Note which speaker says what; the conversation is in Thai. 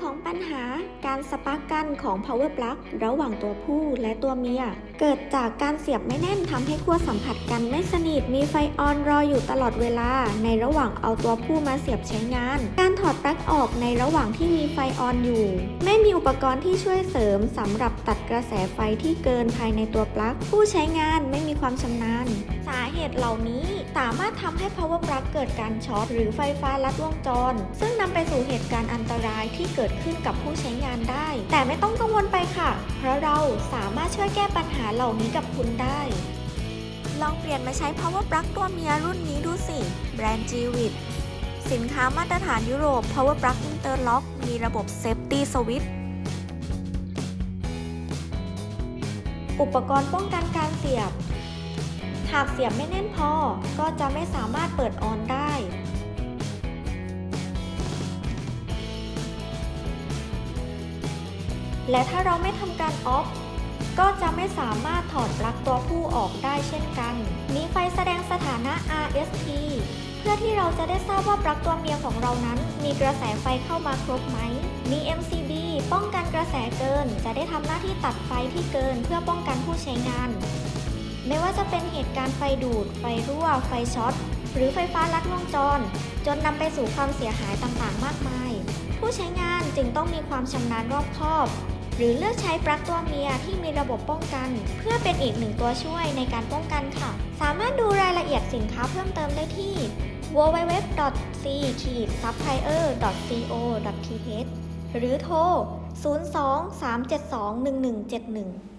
Speaker 1: ของปัญหาการสปาร์กกันของ power plug ระหว่างตัวผู้และตัวเมีย เกิดจากการเสียบไม่แน่นทำให้ขั้วสัมผัสกันไม่สนิทมีไฟออนรออยู่ตลอดเวลา ในระหว่างเอาตัวผู้มาเสียบใช้งาน การถอดปลั๊กออกในระหว่างที่มีไฟออนอยู่ ไม่มีอุปกรณ์ที่ช่วยเสริมสำหรับตัดกระแสไฟที่เกินภายในตัวปลั๊กผู้ใช้งานไม่มีความชำนาญ สาเหตุเหล่านี้ สามารถทำให้ power plug เกิดการช็อตหรือไฟฟ้าลัดวงจร ซึ่งนำไปสู่เหตุการณ์อันตรายที่เกิดขึ้นกับผู้ใช้งานได้ แต่ไม่ต้องกังวลไปค่ะ เพราะเราสามารถช่วยแก้ปัญหาเหล่านี้กับคุณได้ ลองเปลี่ยนมาใช้ power plug ตัวเมียรุ่นนี้ดูสิ แบรนด์ g w i t สินค้ามาตรฐานยุโรป power plug interlock มีระบบ safety switch อุปกรณ์ป้องกันการเสียบ หากเสียบไม่แน่นพอ ก็จะไม่สามารถเปิดออนได้ และถ้าเราไม่ทำการออฟ ก็จะไม่สามารถถอดปลั๊กตัวผู้ออกได้เช่นกัน มีไฟแสดงสถานะ RST เพื่อที่เราจะได้ทราบว่าปลั๊กตัวเมียของเรานั้น มีกระแสไฟเข้ามาครบไหม มี MCB ป้องกันกระแสเกิน จะได้ทำหน้าที่ตัดไฟที่เกินเพื่อป้องกันผู้ใช้งาน ไม่ว่าจะเป็นเหตุการณ์ไฟดูด ไฟรั่ว ไฟช็อต หรือไฟฟ้าลัดวงจร จนนำไปสู่ความเสียหายต่างๆ มากมาย ผู้ใช้งานจึงต้องมีความชำนาญรอบคอบ หรือเลือกใช้ปลั๊กตัวเมียที่มีระบบป้องกัน เพื่อเป็นอีกหนึ่งตัวช่วยในการป้องกันค่ะ สามารถดูรายละเอียดสินค้าเพิ่มเติมได้ที่ www.c-supplier.co.th หรือโทร 02 372 1171